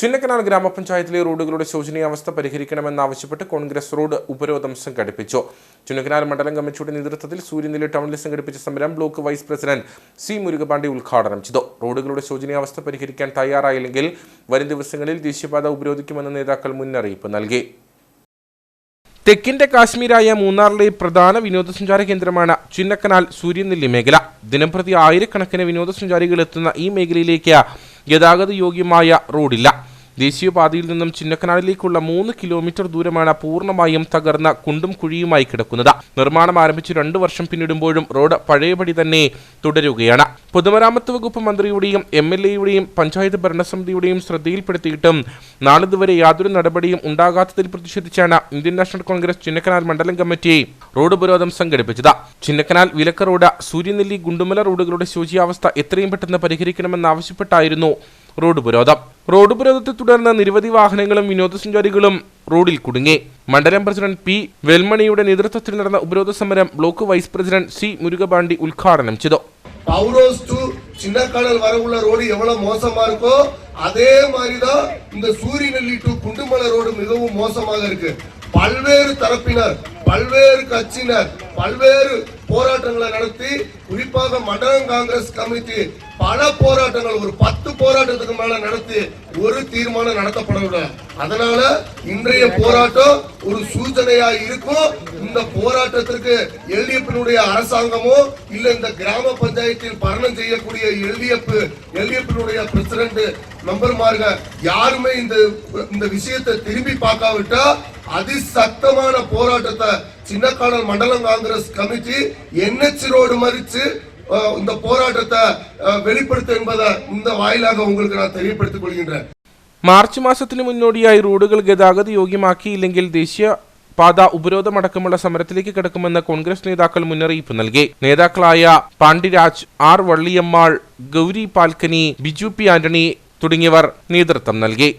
ചിന്നക്കനാൽ ഗ്രാമപഞ്ചായത്തിലെ റോഡുകളുടെ ശോചനീയാവസ്ഥ പരിഹരിക്കണമെന്നാവശ്യപ്പെട്ട് കോൺഗ്രസ് റോഡ് ഉപരോധം സംഘടിപ്പിച്ചു. ചിന്നക്കനാൽ മണ്ഡലം കമ്മിറ്റിയുടെ നേതൃത്വത്തിൽ സൂര്യനില ടൗണിൽ സംഘടിപ്പിച്ച സമരം block vice president C. Murugapandi ഉദ്ഘാടനം ചെയ്തു. റോഡുകളുടെ ശോചനീയാവസ്ഥ പരിഹരിക്കാൻ തയ്യാറായില്ലെങ്കിൽ വരും ദിവസങ്ങളിൽ ദേശീയപാത ഉപരോധിക്കുമെന്ന് നേതാക്കൾ മുന്നറിയിപ്പ് നൽകി. തെക്കിന്റെ കാശ്മീരായ മൂന്നാറിലെ പ്രധാന വിനോദസഞ്ചാര കേന്ദ്രമാണ് ചിന്നക്കനാൽ സൂര്യനെല്ലി മേഖല. ദിനംപ്രതി ആയിരക്കണക്കിന് വിനോദസഞ്ചാരികൾ എത്തുന്ന ഈ മേഖലയിലേക്ക് ഗതാഗത യോഗ്യമായ റോഡില്ല. ദേശീയപാതയിൽ നിന്നും ചിന്നക്കനാടിലേക്കുള്ള മൂന്ന് കിലോമീറ്റർ ദൂരമാണ് പൂർണമായും തകർന്ന കുണ്ടും കുഴിയുമായി കിടക്കുന്നത്. നിർമ്മാണം ആരംഭിച്ച് രണ്ടു വർഷം പിന്നിടുമ്പോഴും റോഡ് പഴയപടി തന്നെ തുടരുകയാണ്. പൊതുമരാമത്ത് വകുപ്പ് മന്ത്രിയുടെയും എം എൽ എയുടെയും പഞ്ചായത്ത് ഭരണസമിതിയുടെയും ശ്രദ്ധയിൽപ്പെടുത്തിയിട്ടും നാളിതുവരെ യാതൊരു നടപടിയും ഉണ്ടാകാത്തതിൽ പ്രതിഷേധിച്ചാണ് ഇന്ത്യൻ നാഷണൽ കോൺഗ്രസ് ചിന്നക്കനാൽ മണ്ഡലം കമ്മിറ്റി റോഡ് ഉപരോധം സംഘടിപ്പിച്ചത്. ചിന്നക്കനാൽ വിലക്ക റോഡ് സൂര്യനെല്ലി ഗുണ്ടുമല റോഡുകളുടെ ശോചിയാവസ്ഥ എത്രയും പെട്ടെന്ന് പരിഹരിക്കണമെന്നാവശ്യപ്പെട്ടായിരുന്നു റോഡ് ഉപരോധം റോഡ് ഉപരോധത്തെ തുടർന്ന് നിരവധി വാഹനങ്ങളും വിനോദസഞ്ചാരികളും റോഡിൽ കുടുങ്ങി മണ്ഡലം പ്രസിഡന്റ് പി വെൽമണിയുടെ നേതൃത്വത്തിൽ നടന്ന ഉപരോധ സമരം block vice president C Murukapandi ഉദ്ഘാടനം ചെയ്തു பவுரோஸ் டு சின்னக்கடல் வர உள்ள ரோடு எவ்வளவு மோசமா இருக்கோ அதே மாதிரிதான் இந்த சூரியநெல்லி டு குண்டுமலை ரோடு மிகவும் மோசமாக இருக்கு பல்வேறு தரப்பினர் பல்வேறு கட்சியினர் பல்வேறு போராட்டங்களை நடத்தி குறிப்பாக மண்டலம் காங்கிரஸ் கமிட்டி பல போராட்டங்கள் ஒரு பத்து போராட்டத்துக்கு மேல நடத்தி ஒரு தீர்மானம் நடத்தப்படவில்லை. அதனால இன்றைய போராட்டம் ஒரு சூச்சனையா இருக்கும். இந்த போராட்டத்திற்கு எல்டிஎஃபினுடைய அரசாங்கமோ இல்ல இந்த கிராம பஞ்சாயத்தில் பரணம் செய்யக்கூடிய எல்டிஎஃப் எல்டிஎஃபினுடைய பிரசிடண்ட் மெம்பர்மார்க யாருமே இந்த இந்த விஷயத்தை திரும்பி பார்க்காவிட்டா அதிசக்தமான போராட்டத்தை சின்னக்கானல் மண்டலம் காங்கிரஸ் கமிட்டி என்ஹெச் ரோடு மறிச்சு இந்த போராட்டத்தை வெளிப்படுத்த என்பதை இந்த வாயிலாக உங்களுக்கு நான் தெரியപ്പെടുത്തിக் மார்ச் മാർച്ച് മാസത്തിന് മുന്നോടിയായി റോഡുകൾ யோகியமாக்கி യോഗ്യമാക്കിയില്ലെങ്കിൽ ദേശീയ പാത ഉപരോധമടക്കമുള്ള സമരത്തിലേക്ക് കിടക്കുമെന്ന് കോൺഗ്രസ് നേതാക്കൾ മുന്നറിയിപ്പ് നൽകി. നേതാക്കളായ പാണ്ഡിരാജ് ആർ വള്ളിയമ്മാൾ ഗൗരി പാൽക്കനി ബിജു പി ആന്റണി തുടങ്ങിയവർ നേതൃത്വം നൽകി.